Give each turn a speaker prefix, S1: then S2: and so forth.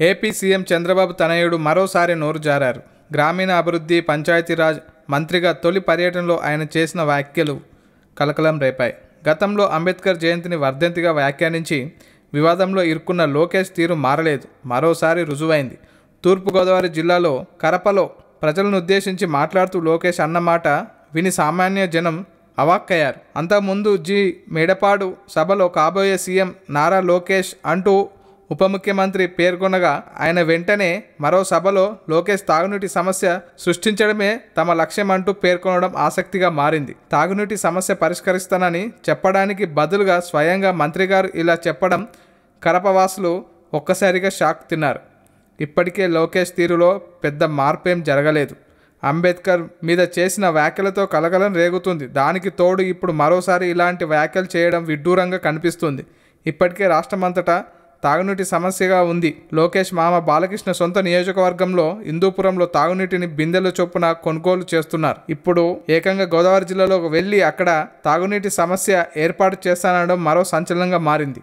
S1: AP CM Chandrababu తనయుడు మరోసారి నోరు జారారు. గ్రామీణ అభివృద్ధి పంచాయతీరాజ్ మంత్రిగా తొలి పర్యటనలో ఆయన చేసిన వ్యాఖ్యలు కలకలం రేపాయి. గతంలో అంబేద్కర్ జయంతిని వర్ధంతిగా వ్యాఖ్యానించి వివాదంలో ఇరుక్కున్న లోకేష్ తీరు మారలేదు. మరోసారి రుజువైంది. తూర్పుగోదావరి జిల్లాలో కరపలో ప్రజలను ఉద్దేశించి మాట్లాడుతూ లోకేష్ అన్నమాట విని సామాన్య జనం అవాక్కయ్యారు. అంతకుముందు జి. మేడపాడు సభలో కాబోయే సీఎం నారా లోకేష్ అంటూ ఉప ముఖ్యమంత్రి పేర్కొనగా ఆయన వెంటనే మరో సభలో లోకేష్ తాగునీటి సమస్య సృష్టించడమే తమ లక్ష్యం అంటూ పేర్కొనడం ఆసక్తిగా మారింది. తాగునీటి సమస్య పరిష్కరిస్తానని చెప్పడానికి బదులుగా స్వయంగా మంత్రి గారు ఇలా చెప్పడం కరపవాసులు ఒక్కసారిగా షాక్ తిన్నారు. ఇప్పటికే లోకేష్ తీరులో పెద్ద మార్పేం జరగలేదు. అంబేద్కర్ మీద చేసిన వ్యాఖ్యలతో కలగలం రేగుతుంది. దానికి తోడు ఇప్పుడు మరోసారి ఇలాంటి వ్యాఖ్యలు చేయడం విడ్డూరంగా కనిపిస్తుంది. ఇప్పటికే రాష్ట్రమంతటా తాగునీటి సమస్యగా ఉంది. లోకేష్ మామ బాలకృష్ణ సొంత నియోజకవర్గంలో హిందూపురంలో తాగునీటిని బిందెల చొప్పున కొనుగోలు చేస్తున్నారు. ఇప్పుడు ఏకంగా గోదావరి జిల్లాలోకి వెళ్ళి అక్కడ తాగునీటి సమస్య ఏర్పాటు చేస్తానడం మరో సంచలనంగా మారింది.